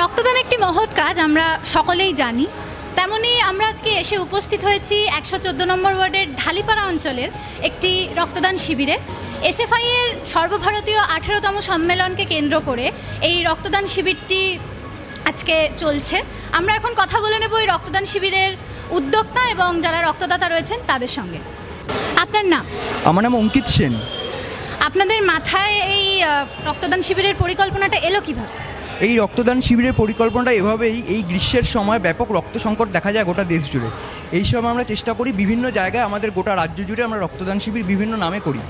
রক্তদান একটি মহৎ কাজ আমরা সকলেই জানি। তেমনি আমরা আজকে এসে উপস্থিত হয়েছি একশো চোদ্দ নম্বর ওয়ার্ডের ঢালিপাড়া অঞ্চলের একটি রক্তদান শিবিরে। এসএফআই এর সর্বভারতীয় আঠেরোতম সম্মেলনকে কেন্দ্র করে এই রক্তদান শিবিরটি আজকে চলছে। আমরা এখন কথা বলে নেব এই রক্তদান শিবিরের উদ্যোক্তা এবং যারা রক্তদাতা রয়েছেন তাদের সঙ্গে। আপনার নাম? আমার নাম অঙ্কিত সেন। আপনাদের মাথায় এই আহ, রক্তদান শিবিরের পরিকল্পনাটা এলো কীভাবে? এই রক্তদান শিবিরের পরিকল্পনাটা এভাবেই এই গ্রীষ্মের সময় ব্যাপক রক্ত সংকট দেখা যায় গোটা দেশ জুড়ে। এই সময় আমরা চেষ্টা করি বিভিন্ন জায়গায় আমাদের গোটা রাজ্য জুড়ে আমরা রক্তদান শিবির বিভিন্ন নামে করি।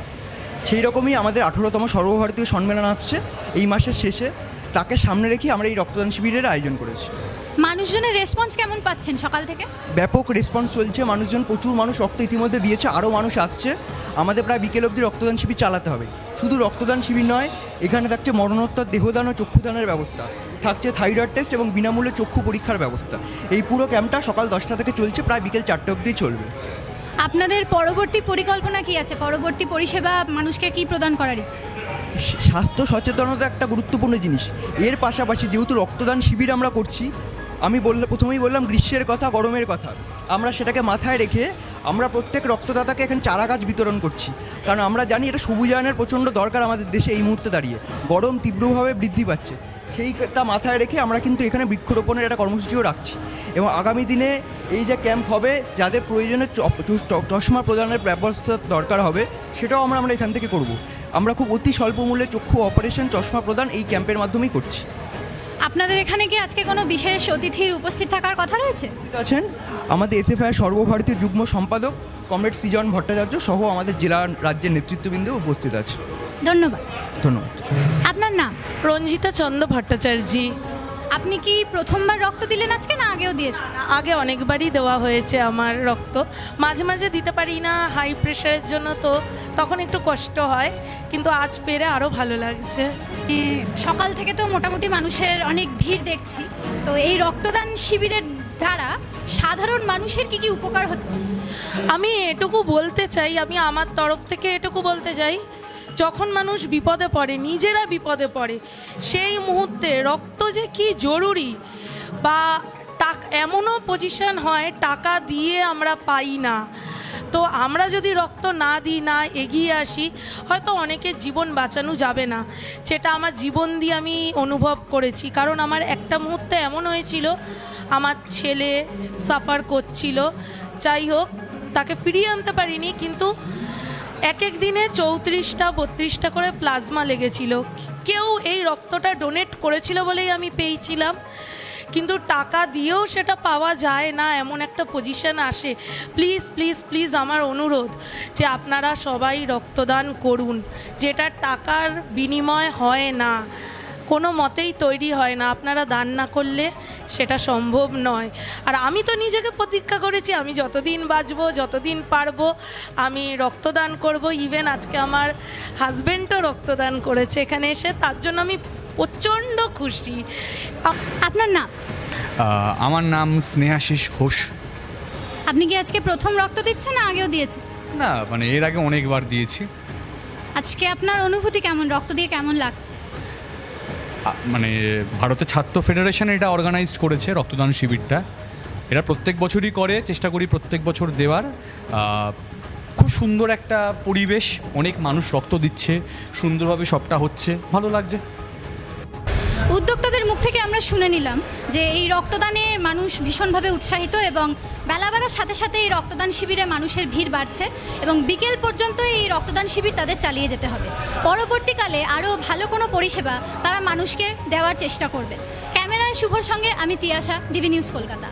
সেই রকমই আমাদের আঠেরোতম সর্বভারতীয় সম্মেলন আসছে। এই মাসের শেষে তাকে সামনে রেখে আমরা এই রক্তদান শিবিরের আয়োজন করেছি। মানুষজনের রেসপন্স কেমন পাচ্ছেন সকাল থেকে? ব্যাপক রেসপন্স চলছে মানুষজন প্রচুর মানুষ রক্ত ইতিমধ্যে দিয়েছে আরও মানুষ আসছে। আমাদের প্রায় বিকেল অবধি রক্তদান শিবির চালাতে হবে। শুধু রক্তদান শিবির নয় এখানে থাকছে মরণোত্তর দেহদান ও চক্ষুদানের ব্যবস্থা। থাকছে থাইরয়েড টেস্ট এবং বিনামূল্যে চক্ষু পরীক্ষার ব্যবস্থা। এই পুরো ক্যাম্পটা সকাল দশটা থেকে চলছে প্রায় বিকেল চারটে অবধি চলবে। আপনাদের পরবর্তী পরিকল্পনা কি আছে? পরবর্তী পরিষেবা মানুষকে কি প্রদান করার ইচ্ছে? স্বাস্থ্য সচেতনতা একটা গুরুত্বপূর্ণ জিনিস। এর পাশাপাশি যেহেতু রক্তদান শিবির আমরা করছি আমি বললে, প্রথমেই বললাম গ্রীষ্মের কথা, গরমের কথা। আমরা সেটাকে মাথায় রেখে আমরা প্রত্যেক রক্তদাতাকে এখানে চারা গাছ বিতরণ করছি। কারণ আমরা জানি এটা সবুজায়নের প্রচণ্ড দরকার আমাদের দেশে এই মুহূর্তে দাঁড়িয়ে। গরম তীব্রভাবে বৃদ্ধি পাচ্ছে। সেইটা মাথায় রেখে আমরা কিন্তু এখানে বৃক্ষরোপণের একটা কর্মসূচিও রাখছি। এবং আগামী দিনে এই যে ক্যাম্প হবে, যাদের প্রয়োজনে চশমা প্রদানের ব্যবস্থা দরকার হবে, সেটাও আমরা আমরা এখান থেকে করব। আমরা খুব অতি স্বল্প মূল্যে চক্ষু অপারেশন, চশমা প্রদান এই ক্যাম্পের মাধ্যমেই করছি। আপনাদের এখানে কি আজকে কোনো বিশেষ অতিথির উপস্থিত থাকার কথা রয়েছে? আছেন। আমাদের এসএফআই সর্বভারতীয় যুগ্ম সম্পাদক কমরেড সৃজন ভট্টাচার্য সহ আমাদের জেলা রাজ্যের নেতৃত্ববৃন্দ উপস্থিত আছে। ধন্যবাদ। ধন্যবাদ। আপনার নাম? রঞ্জিতা চন্দ্র ভট্টাচার্যি। আপনি কি প্রথমবার রক্ত দিলেন আজকে না আগেও দিয়েছেন? আগে অনেকবারই দেওয়া হয়েছে আমার রক্ত। মাঝে মাঝে দিতে পারি না হাই প্রেশারের জন্য তো তখন একটু কষ্ট হয় কিন্তু আজ পেরে আরও ভালো লাগছে। সকাল থেকে তো মোটামুটি মানুষের অনেক ভিড় দেখছি। তো এই রক্তদান শিবিরের দ্বারা সাধারণ মানুষের কি কি উপকার হচ্ছে? আমি এটুকু বলতে চাই আমি আমার তরফ থেকে এটুকু বলতে চাই যখন মানুষ বিপদে পড়ে, নিজেরা বিপদে পড়ে, সেই মুহূর্তে রক্ত যে কি জরুরি বা এমনও পজিশন হয়, টাকা দিয়ে আমরা পাই না। তো আমরা যদি রক্ত না দিই, না এগিয়ে আসি, হয়তো অনেকের জীবন বাঁচানো যাবে না। যেটা আমার জীবন দিয়ে আমি অনুভব করেছি। কারণ আমার একটা মুহূর্তে এমন হয়েছিল, আমার ছেলে সাফার করছিল। যাই হোক, তাকে ফিরিয়ে আনতে পারিনি, কিন্তু এক এক দিনে চৌত্রিশটা, বত্রিশটা করে প্লাজমা লেগেছিল। কেউ এই রক্তটা ডোনেট করেছিল বলেই আমি পেয়েছিলাম। কিন্তু টাকা দিয়েও সেটা পাওয়া যায় না, এমন একটা পজিশন আসে। প্লিজ প্লিজ প্লিজ আমার অনুরোধ যে আপনারা সবাই রক্তদান করুন, যেটা টাকার বিনিময় হয় না। কোনো মতেই তৈরি হয় না, আপনারা দান না করলে সেটা সম্ভব নয়। আর আমি তো নিজেকে প্রতীক্ষা করেছি আমি যতদিন বাঁচবো যতদিন পারব আমি রক্তদান করব। ইভেন আজকে আমার হাজব্যান্ডও রক্তদান করেছে এখানে এসে তার জন্য আমি প্রচণ্ড খুশি। আপনার নাম? আমার নাম স্নেহাশিস ঘোষ। আপনি কি আজকে প্রথম রক্ত দিচ্ছেন না আগেও দিয়েছেন? না মানে এর আগে অনেকবার দিয়েছি। আজকে আপনার অনুভূতি কেমন? রক্ত দিয়ে কেমন লাগছে? মানে ভারতের ছাত্র ফেডারেশন এটা অর্গানাইজ করেছে রক্তদান শিবিরটা। এরা প্রত্যেক বছরই করে, চেষ্টা করি প্রত্যেক বছর দেওয়ার। খুব সুন্দর একটা পরিবেশ, অনেক মানুষ রক্ত দিচ্ছে, সুন্দরভাবে সবটা হচ্ছে। ভালো লাগছে। উদ্যোক্তাদের মুখ থেকে আমরা শুনে নিলাম যে এই রক্তদানে মানুষ ভীষণভাবে উৎসাহিত এবং বেলা বাড়ার সাথে সাথে এই রক্তদান শিবিরে মানুষের ভিড় বাড়ছে এবং বিকেল পর্যন্ত এই রক্তদান শিবির তাদের চালিয়ে যেতে হবে। পরবর্তীকালে আরও ভালো কোনো পরিষেবা তারা মানুষকে দেওয়ার চেষ্টা করবে ক্যামেরায় শুভর সঙ্গে আমি তিয়াশা, ডিবি নিউজ কলকাতা।